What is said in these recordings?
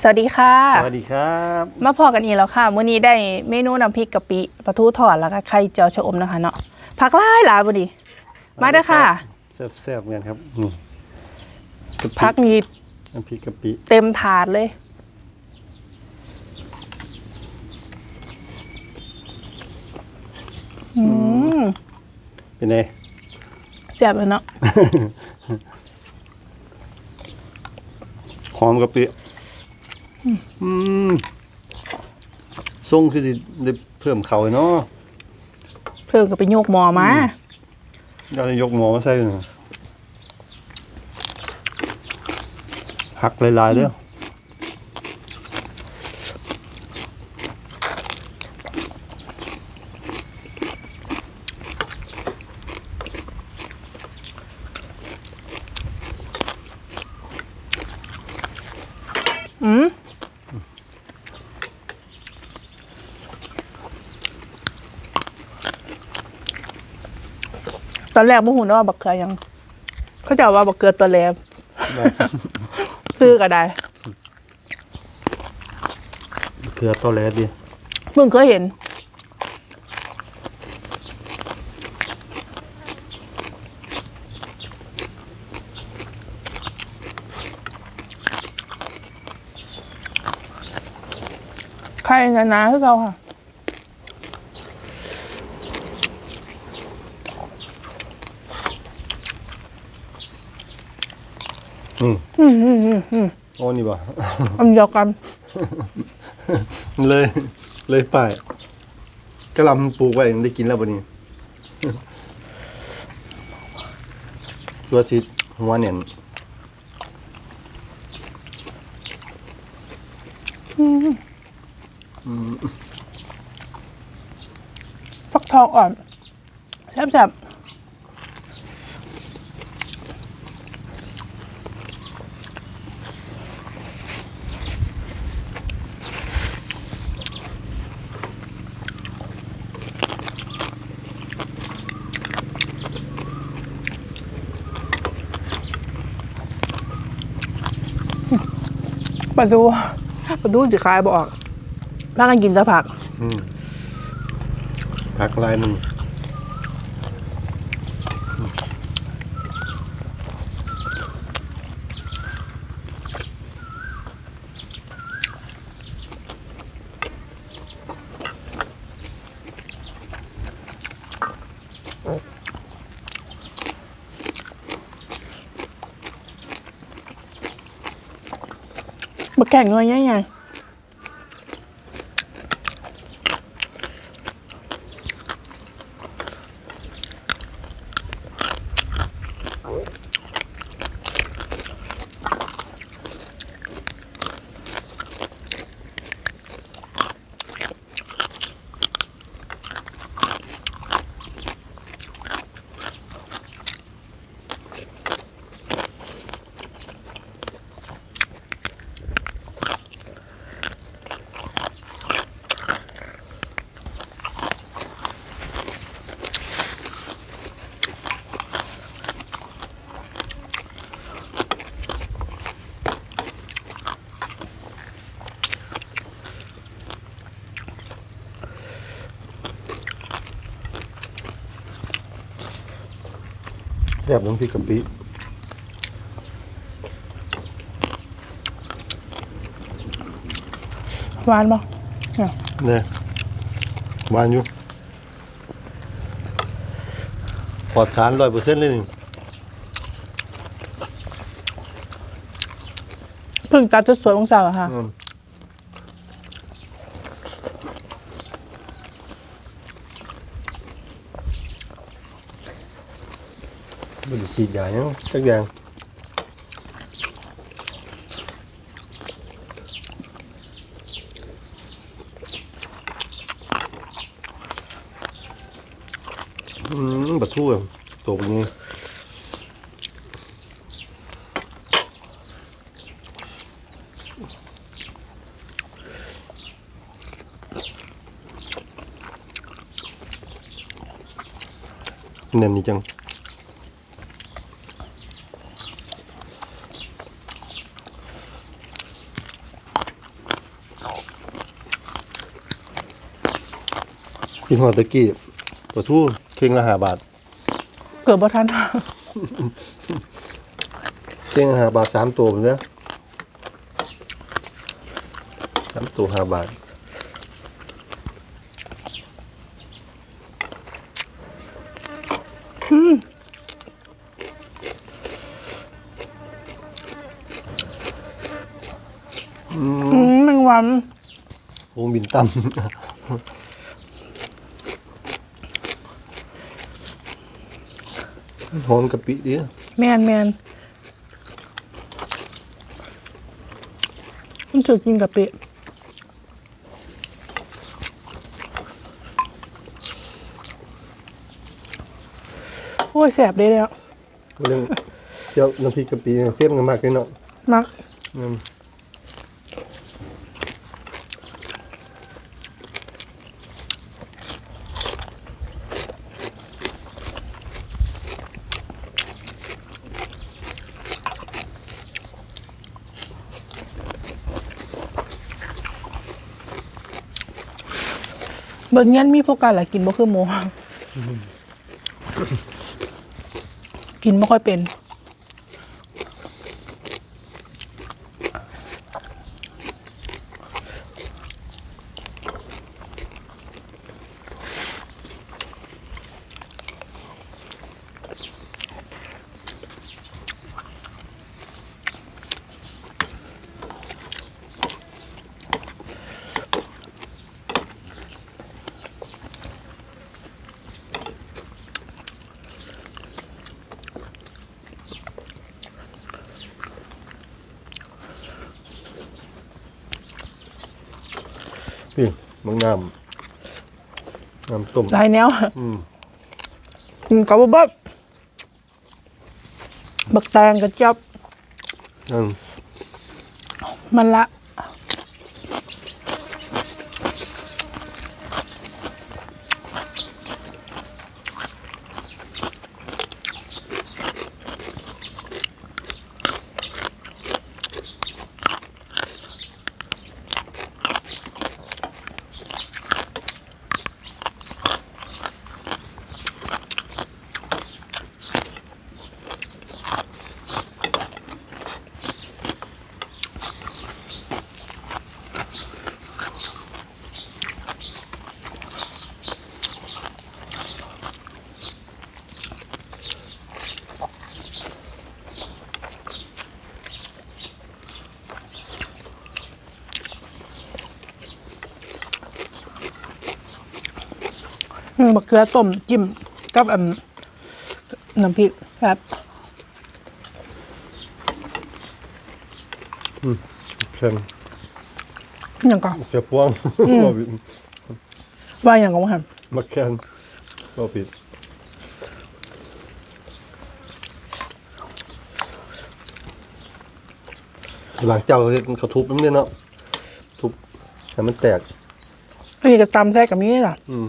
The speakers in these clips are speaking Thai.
สวัสดีค่ะ สวัสดีครับ มาพอกันอีกแล้วค่ะมื้อนี้ได้เมนูน้ำพริกกะปิปลาทูทอดแล้วก็ไข่เจียวชะอมนะคะเนาะผักหลายหลายบ่ดี มาเด้อค่ะแซ่บๆกันครับนี่กะปิผักนี่น้ำพริกกะปิเต็มถาดเลย อืมเป็นไงแซ่บเลยเนาะ หอมกะปิ อืมทรงคือสิได้เพิ่มเขาเนาะเพิ่งก็ไปโยกหมอมา เราจะยกหมอมาใส่หน่อยหักหลายๆเด้ออืม ตอนแรกบ่ฮู้นะว่าบักเขือหยัง เขาจะว่าบักเขือตัวแลซื้อก็ได้เกลือตอแหลดิมึงเคยเห็น ใครหนาๆคือเขาค่ะ นี่ อืมอืมอืมอืมโอ้นี่บ่ อันเดียวกัน เลย เลยป่ายกะหลำปลูกไว้ได้กินแล้วบ่นี่ตัวชิดหัวเนี่ยฟักทองอ่อนแซ่บ ปลาดูปลาดูจะขายบออกพากันกินแต่ผัก อืมผักลายมัน มาแก่งเงินยังไง แซ่บน้ำพริกกะปิหวานปะเนี่ยเนี่ยหวานอยู่ปลอดสารร้อยเปอร์เซ็นต์เลยนี่เพิ่งตัดจุดสวยของสาวอะค่ะอืมบริสีดยาเนี่ยสักอย่างอืม บะทู่อะตัวเป็นไงแน่น กินหอดตะกี้ตัวทู่เข่งละห้าบาทเกิดบ่ทันเข่งละห้าบาทสามตัวผมเนี่ยสามตัวห้าบาทอืมแมงวันวงบินต่ำ หอมกะปิดิแมนแมนมันจะกินกับเปะโอ้ยแสบได้แล้วเรื่องเจ้าน้ำพริกกะปิเนี่ยเสียมกันมากเลยเนาะมักอืม เบิ่งงั้นมีโฟกัสแหละกินบ่คือโมกินไม่ค่อยเป็น พี่ มังน้ำน้ำต้มหลายแนวอืมกินกับบ่บักบักแตงกระจับนั่นมันละ มบักเกลือต้มจิ้มกับอันน้ำพริกแบบเค็มอย่างก็เจะพวงบ่ผิดว่าอย่างก็ว่าหั่นมะแคนบ่ผิดหลังเจ้าเขาทุบมันเนี่ยเนาะทุบให้มันแตกอันนี้จะตำแซ่กับนี้ล่ะอืม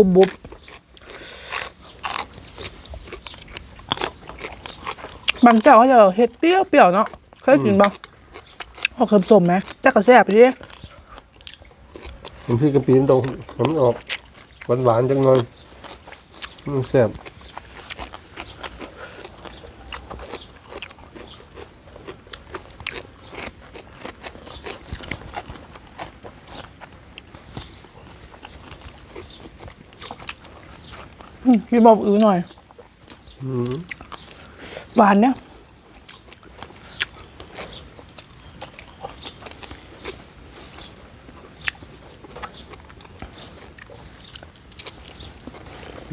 บุบบุบบางเจ้าเขาจะเฮ็ดเปรี้ยวเปรี้ยวๆเนาะเคยกินบ้างเอาเค็มสมไหมจักกระแซ่บดิน้ำพริกกะปิมันตรงมันออกหวานๆจังเลยอืมแซ่บ อืมพี่บอกอื้อหน่อยอืมหวานเนี่ย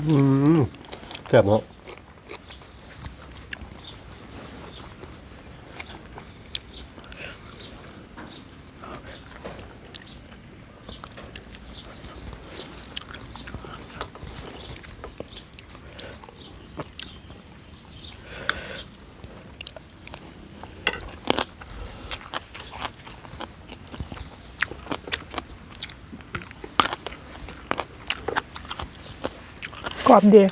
อืมแซ่บเนาะ กรอบดี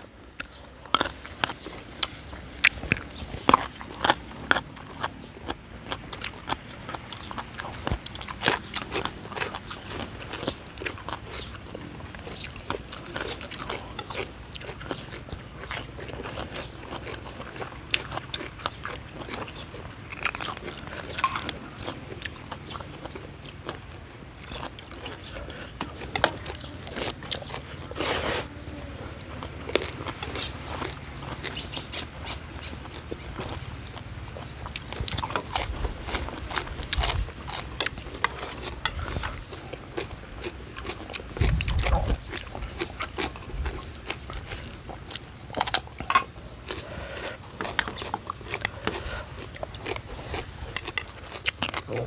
โอ้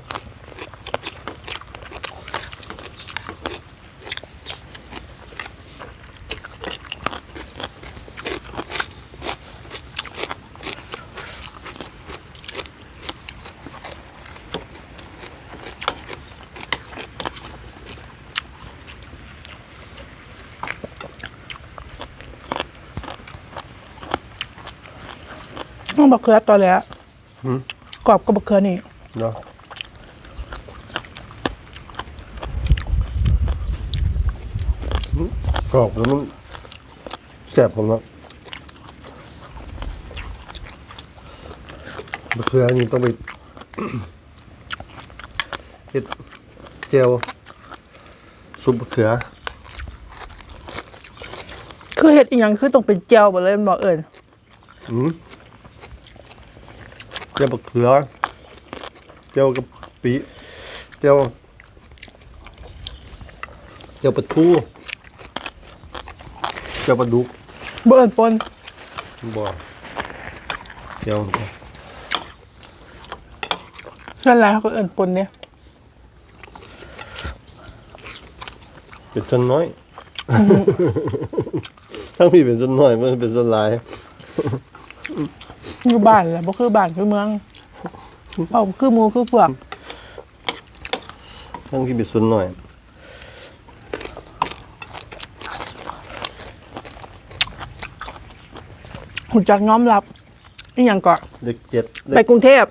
ต้องบัเขือตัวแล้วกรอบก็บักเขือนี่เนาะ กรอบแล้วมันแซ่บผมเนาะมะเขือนี่ต้องไปเฮ็ดเจลซุปมะเขือ คือเห็ดอีหยังคือต้องเป็นเจียวบ่เลยมันบอกเอิญอืมเจียวมะเขือ เจียวกะปิเจียวเจียวปลาทูเจียวปลาดุกบ่เอิญปนบ่เจียวนั่นแหละเขาก็เอิญปนเนี่ยเป็นจนน้อย ทั้งพี่เป็นจนน้อยมันเป็นจนหลาย อยู่บ้านแหละบ่คือบ้านคือเมืองเอ้าคือหมูคือพวก ทั้งพี่เป็นส่วนน้อย หูจักน้อมรับอีหยังก็เด็กเจ็ดไปเด็กกรุงเทพ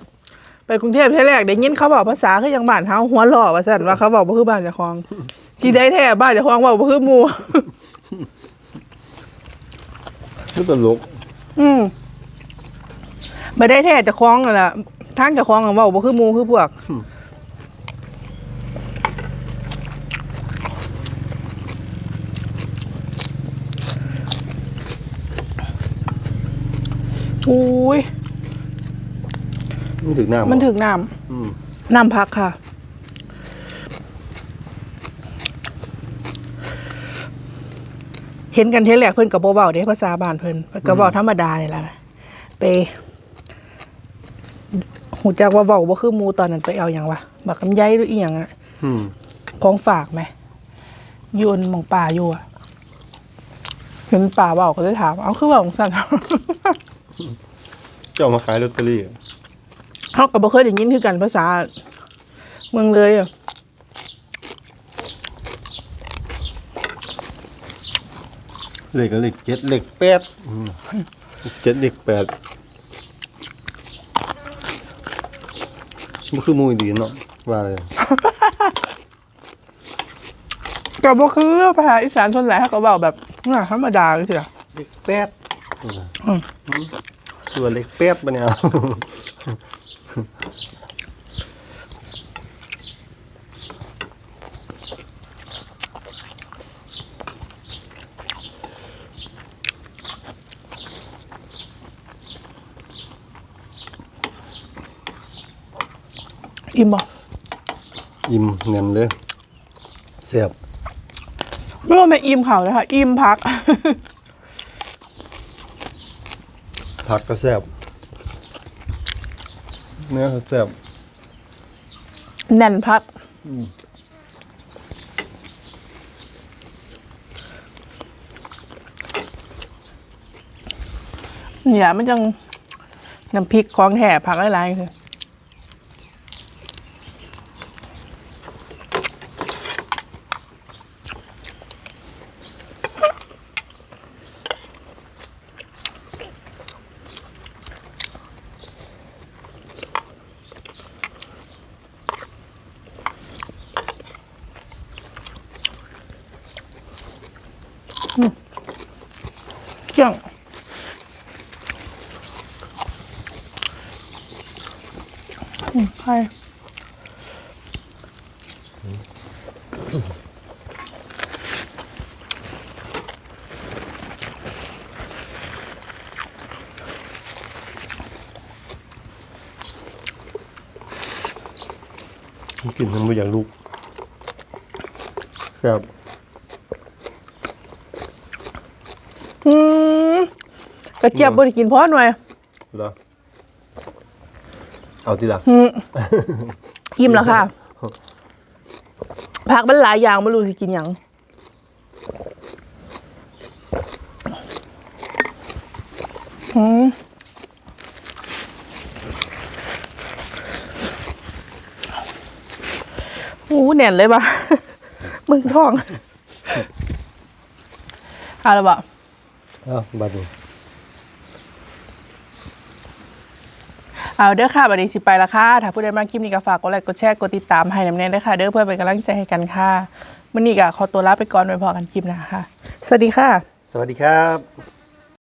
ไปกรุงเทพเท่าแรกได้ยินเขาบอกภาษาคืออย่างบ้านเฮาหัวหล่อว่าซั่นว่าเขาบอกบ่คือบ้านเจ้าของ ที่ได้แท้บ้านเจ้าของเว้าบ่คือหมู่นี่ตลกอืมไม่ได้แท้เจะคล้าของนั่นแหละทางเจะคล้าของกันเว่าบ่คือหมูคือพวก อุ้ยมันถึงหน้ามัมันถึงน้อืมำน้ำพักค่ะ เห็นกันเทแรกเพิ่นกับโบเบาเด้ภาษาบ้านเพิ่นเพิ่นก็เว้าธรรมดานี่แหละไปหูจักว่าเว้าบ่คือหมูตอนนั้นไปเอาหยังวะบักลำไยหรืออีหยังอะ อืมของฝากไหมอยูนหมองป่าอยู่อะเห็นป่าเบาก็เลยถาม เอาคือเว่าของสัน เจ้ามาขายลอตเตอรี่เขากับบ่เคยได้ยินคือกันภาษา เมืองเลยอะเลขก็เลขเจ็ดเลขแปดอืมเจ็ดเลขแปดมันคือหมูดีเนาะว่าเลยกับบ่คือภาษาอีสานส่วนใหญ่เขาก็เบาแบบน่าธรรมดาเลยเสียเลขแปดอืม ตัวเลขแปดปะเนี่ยอิ่มบ่อิ่มเงินเลยเสียบไม่ว่าไม่อิ่มเขาเลยค่ะ อิ่มพัก ผักก็แซ่บเนื้อก็แซ่บแน่นพักเนี่ยมันจังน้ำพริกของแถผักหลายๆคือ อืมใช่มันกินมันไม่อยากลุกแซ่บอืมกระเจี๊ยบบริกินเพราะหน่อยเหรอ เอาทีละอืมอิ่มแล้วค่ะผักมันหลายอย่างไม่รู้สิกินหยังอืมโอ้แน่นเลยปะมึงท้องเอาละบ่อ้าวบัดนี้ เอาเด้อค่ะบัดนี้สิไปละค่ะ ถ้าผู้ใดมาคลิปนี้ก็ฝากกดไลค์กดแชร์กดติดตามให้น้ำแน่ด้วยค่ะ เด้อเพื่อเป็นกำลังใจให้กันค่ะมันนี้ก็ขอตัวลาไปก่อนไว้พอกันคลิปหนะคะสวัสดีค่ะ สวัสดีครับ